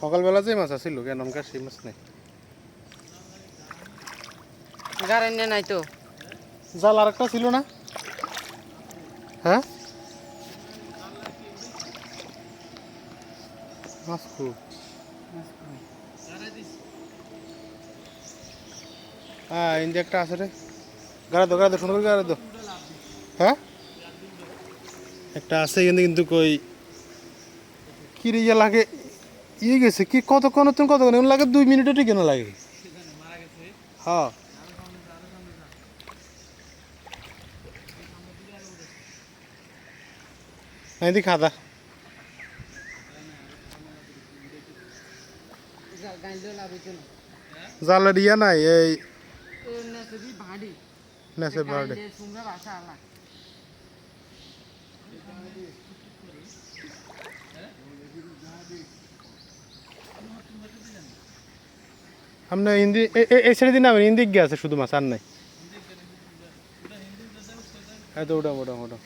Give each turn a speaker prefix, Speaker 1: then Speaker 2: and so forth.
Speaker 1: সকালবেলা যে মাছ আছিল কেন সেই মাছ নেই।
Speaker 2: গাড়ি নাই তো।
Speaker 1: জাল আর একটা ছিল না? হ্যাঁ? মাছ খুব। হ্যাঁ ইন্দি একটা আছে রে। গাড়া দো গাড়া দো সুন্দর করে গাড়া দো। হ্যাঁ? একটা আছে কিন্তু কই কি রে ইয়ে লাগে ইয়ে গেছে কি কতক্ষণ তুমি কতক্ষণ লাগে দুই মিনিটও ঠিক কেন লাগে। হ্যাঁ। এদি খাদা জালের ইয়া নাই এই
Speaker 2: ভাড়ি
Speaker 1: নেসে বার্ডে আপনি হিন্দি এই ছেড়ে দিন আমি হিন্দি গিয়ে আছে শুধু মাছ আর নাই। হ্যাঁ তো ওটা ওটা ওটা।